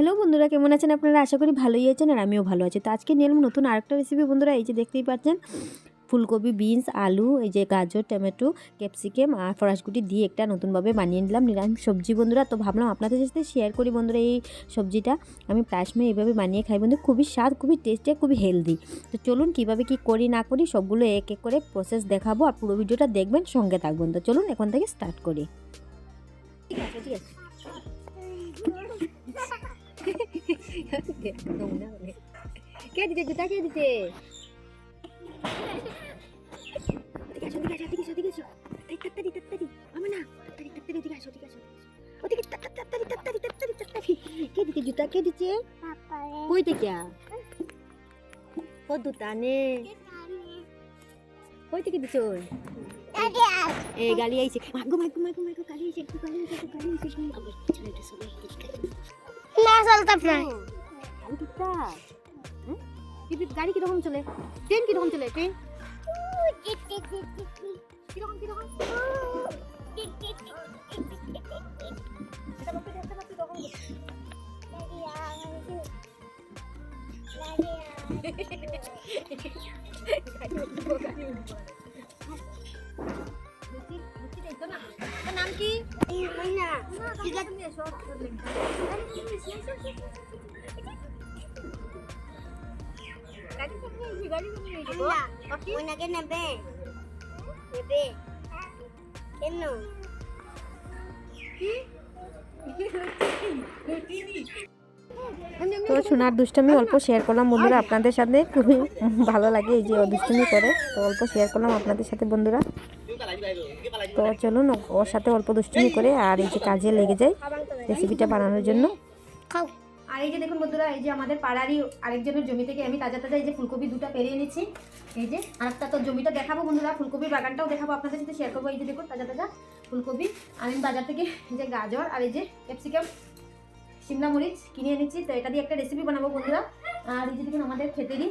Hello বন্ধুরা, কেমন আছেন আপনারা? আশা করি ভালোই আছেন আর আমিও ভালো আছি। তো আজকে নিয়ে নতুন আরেকটা রেসিপি বন্ধুরা, এই যে দেখতেই পাচ্ছেন, ফুলকপি বিনস আলু, এই যে গাজর টমেটো ক্যাপসিকাম আর ফরাসগুটি দিয়ে একটা নতুনভাবে বানিয়ে নিলাম। নিরামিষ সবজি বন্ধুরা, তো ভাবলাম আপনাদের সাথে শেয়ার করি বন্ধুরা এই সবজিটা। আমি প্রায় এইভাবে বানিয়ে খাই বন্ধু, খুবই স্বাদ, খুবই টেস্টি খুবই হেলদি তো চলুন কীভাবে কী করি, না করি, সবগুলো এক এক করে প্রসেস দেখাবো আর পুরো ভিডিওটা দেখবেন, সঙ্গে থাকবেন। তো চলুন এখন থেকে স্টার্ট করি। ঠিক আছে ঠিক আছে। কে দিতে জুতা কে দিতে কে দিতে জুতা কে দিতে কই থেকে ও দুতানে কই থেকে দিছ এ গালি আইছে মাগো মাগো মাগো মাগো গালি আইছে একটু গালি আইছে একটু গালি আইছে আবার ছেলেটা সবাই না চলতে প্রায় গাড়ি কিটা হ্যাঁ কি- গাড়ি কীরকম চলে? ট্রেন কীরকম চলে? ট্রেন? কীরকম কীরকম নাম কি? ওনাকে নেবে নেবে কেন তো সোনার দুষ্টামি অল্প শেয়ার করলাম, বন্ধুরা, আপনাদের সাথে খুবই ভালো লাগে এই যে দুষ্টামি করে। তো অল্প শেয়ার করলাম আপনাদের সাথে, বন্ধুরা। তো চলুন, ওর সাথে অল্প দুষ্টামি করে আর এই যে কাজে লেগে যায় রেসিপিটা বানানোর জন্য। খাও আর এই যে দেখুন বন্ধুরা, এই যে আমাদের পাড়ারই আরেকজনের জমি থেকে আমি তাজা তাজা এই যে ফুলকপি দুটো পেরিয়ে নিচ্ছি। এই যে আরেকটা তো জমিটা দেখাবো বন্ধুরা, ফুলকপির বাগানটাও দেখাবো আপনাদের সাথে শেয়ার করব এই যে দেখুন তাজা তাজা ফুলকপি। আমি বাজার থেকে এই যে গাজর আর এই যে ক্যাপসিকাম শিমলা মরিচ কিনে এনেছি, তো এটা দিয়ে একটা রেসিপি বানাবো বন্ধুরা। আর এই যে দেখুন আমাদের খেতেরই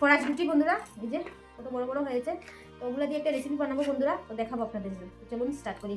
ফরাসগুটি বন্ধুরা, এই যে কত বড় বড় হয়েছে, তো ওগুলো দিয়ে একটা রেসিপি বানাবো বন্ধুরা, তো দেখাবো আপনাদের চলুন স্টার্ট করি।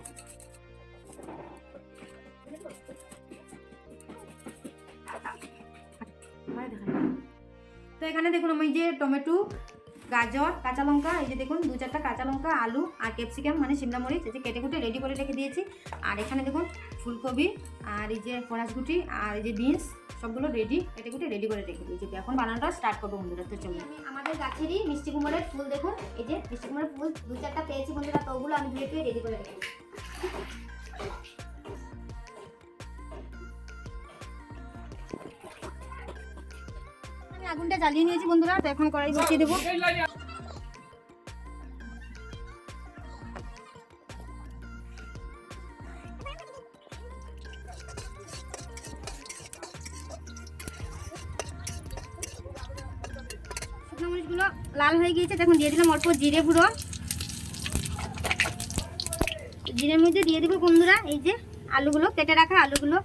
তো এখানে দেখুন আমি যে টমেটো, গাজর, কাঁচা লঙ্কা, এই যে দেখুন দু চারটা কাঁচা লঙ্কা, আলু আর ক্যাপসিকাম মানে শিমলা মরিচ, এই যে কেটে কুটে রেডি করে রেখে দিয়েছি। আর এখানে দেখুন ফুলকপি আর এই যে ফরাসগুটি আর এই যে বিনস, সবগুলো রেডি কেটে কুটে রেডি করে রেখে দিয়েছি। এখন বানানোটা স্টার্ট করব বন্ধুরা আমি আমাদের গাছেরই মিষ্টি কুমড়ের ফুল দেখুন, এই যে মিষ্টি কুমড়ের ফুল দু চারটা পেয়েছি বন্ধুরা, তো ওগুলো আমি ধুয়ে ধুয়ে রেডি করে রেখে জ্বালিয়ে নিয়েছি বন্ধুরা, তো এখন কড়াই বসিয়ে দেবো। লাল হয়ে গিয়েছে, দেখুন, দিয়ে দিলাম অল্প জিরে পুরো জিরের মধ্যে দিয়ে দিব বন্ধুরা, এই যে আলুগুলো, কেটে রাখা আলুগুলো।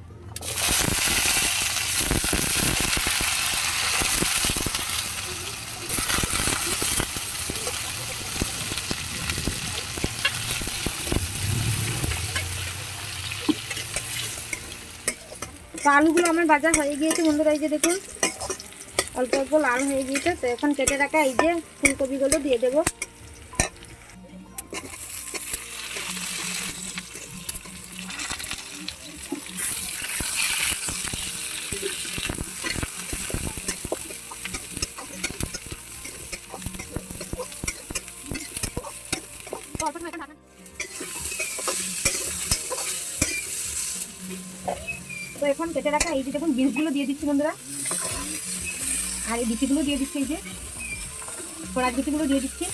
আলুগুলো আমার বাজার হয়ে গিয়েছে বন্ধুরা, এই যে দেখুন। অল্প অল্প লাল হয়ে গিয়েছে, তো এখন কেটে রাখা এই যে ফুলকপিগুলো দিয়ে দেবো তো এখন কেটে রাখা, এই যে দেখুন বিনসগুলো দিয়ে দিচ্ছি বন্ধুরা। আর এই বিচিগুলো দিয়ে দিচ্ছি, এই যে। কড়ার বিচিগুলো দিয়ে দিচ্ছি।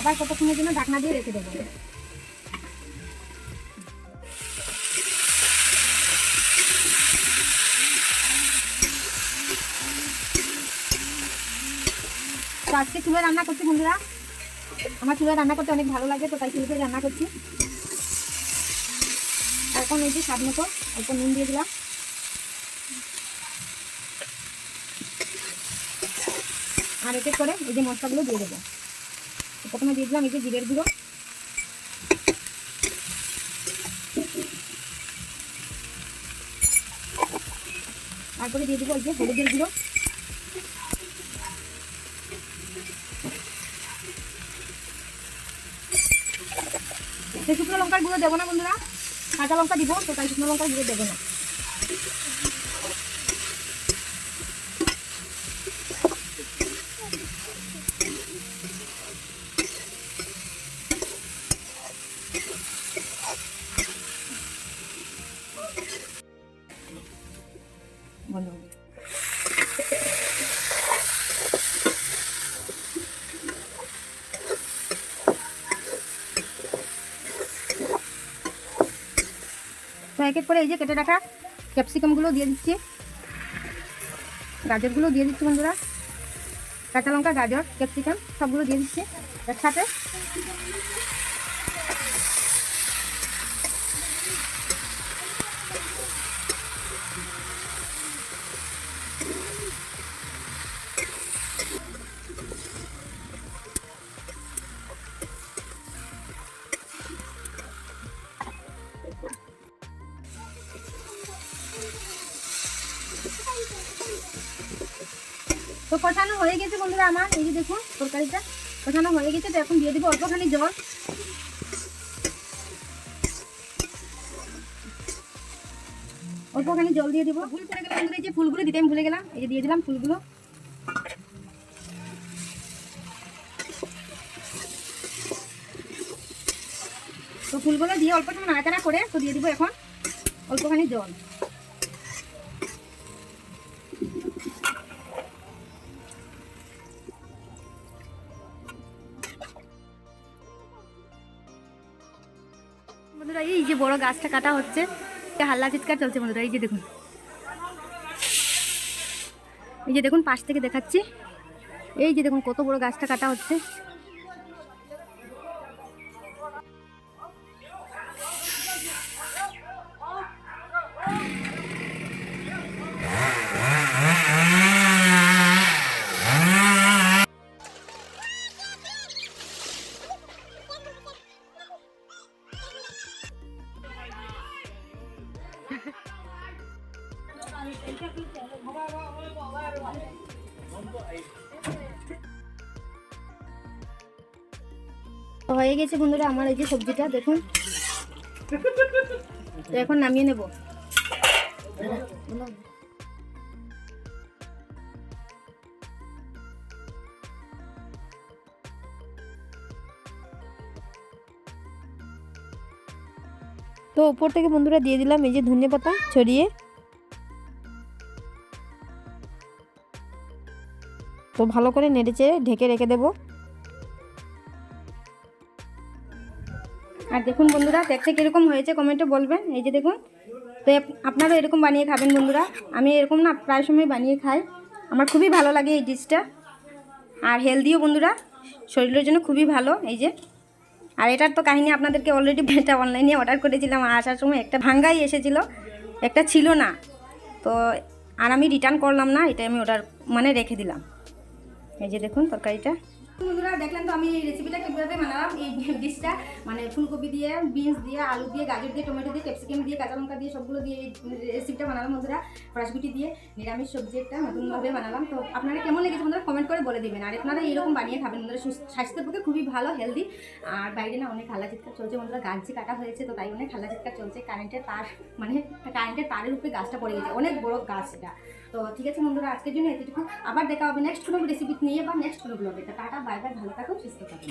আবার কতক্ষণের জন্য ঢাকনা দিয়ে রেখে দেবো? তো আজকে চুলে রান্না করছি বন্ধুরা। আমার চুলে রান্না করতে অনেক ভালো লাগে, তো তাই চুলে রান্না করছি। এখন এই যে স্বাদ মতো অল্প নুন দিয়ে দিলাম। আর এতে করে এই যে মশলাগুলো দিয়ে দেবো। প্রথমে দিয়ে দিলাম এই যে জিরের গুঁড়ো। তারপরে দিয়ে দেবো এই যে হলুদের গুঁড়ো সেই শুকনো লঙ্কার গুঁড়ো দেবো না বন্ধুরা? কাঁচা লঙ্কা দিব, তো তাই শুকনো লঙ্কার গুঁড়ো দেবো না। এক এক করে এই যে কেটে রাখা ক্যাপসিকামগুলো দিয়ে দিচ্ছি। গাজরগুলো দিয়ে দিচ্ছি বন্ধুরা। কাঁচা লঙ্কা, গাজর ক্যাপসিকাম সবগুলো দিয়ে দিচ্ছি। একসাথে কষানো হয়ে গেছে বন্ধুরা আমার, এই যে দেখুন তরকারিটা কষানো হয়ে গেছে, তো এখন দিয়ে দিব অল্পখানি জল। অল্পখানি জল দিয়ে দিব। ভুল করে গেলাম বন্ধুরা, এই যে ফুলগুলো দিতে আমি ভুলে গেলাম, এই যে দিয়ে দিলাম ফুলগুলো। তো ফুলগুলো দিয়ে অল্প সময় নাড়াচাড়া করে, তো দিয়ে দিব এখন অল্পখানি জল। বড় গাছটা কাটা হচ্ছে। হাল্লা চিৎকার চলছে বন্ধুরা এই যে দেখুন। এই যে দেখুন, পাশ থেকে দেখাচ্ছি। এই যে দেখুন, কত বড় গাছটা কাটা হচ্ছে। হয়ে গেছে বন্ধুরা আমার এই যে সবজিটা, দেখুন। এখন নামিয়ে নেব। তো উপর থেকে বন্ধুরা দিয়ে দিলাম এই যে ধনে পাতা ছড়িয়ে। তো ভালো করে নেড়ে চেড়ে ঢেকে রেখে দেবো। আর দেখুন বন্ধুরা, দেখতে কীরকম হয়েছে কমেন্টে বলবেন। এই যে দেখুন, তো আপ- আপনারাও এরকম বানিয়ে খাবেন বন্ধুরা। আমি এরকম না প্রায় সময় বানিয়ে খাই। আমার খুবই ভালো লাগে এই ডিশটা আর হেলদিও বন্ধুরা, শরীরের জন্য খুবই ভালো, এই যে। আর এটার তো কাহিনী আপনাদেরকে অলরেডি এটা অনলাইনে অর্ডার করেছিলাম, আর আসার সময় একটা ভাঙ্গাই এসেছিল, একটা ছিল না। তো, আর আমি রিটার্ন করলাম না এটা আমি অর্ডার মানে রেখে দিলাম। এই যে দেখুন তরকারিটা। বন্ধুরা, দেখলেন তো আমি এই রেসিপিটা কীভাবে বানালাম? এই ডিশটা মানে ফুলকপি দিয়ে বিনস দিয়ে, আলু দিয়ে, গাজর দিয়ে টমেটো দিয়ে ক্যাপসিকাম দিয়ে, কাঁচা লঙ্কা দিয়ে, সবগুলো দিয়ে এই রেসিপিটা বানালাম বন্ধুরা ফরাসগুটি দিয়ে, নিরামিষ সবজি একটা নতুনভাবে বানালাম। তো আপনারা কেমন লেগেছে বন্ধুরা কমেন্ট করে বলে দিবেন। আর আপনারা এইরকম বানিয়ে খাবেন বন্ধুরা স্বাস্থ্যের পক্ষে খুবই ভালো হেলদি আর বাইরে না অনেক হাল্লা চিৎকার চলছে বন্ধুরা গাছ যে কাটা হয়েছে, তো তাই অনেক হাল্লা চিৎকার চলছে। কারেন্টের তার মানে কারেন্টের তারের উপরে গাছটা পড়ে গেছে। অনেক বড় গাছ এটা। তো ঠিক আছে বন্ধুরা, আজকের জন্য এতটুকু। আবার দেখা হবে নেক্সট কোনো রেসিপি নিয়ে বা নেক্সট কোনো ব্লগে টাটা বাই বাই ভালো থাকুন, সুস্থ থাকুন।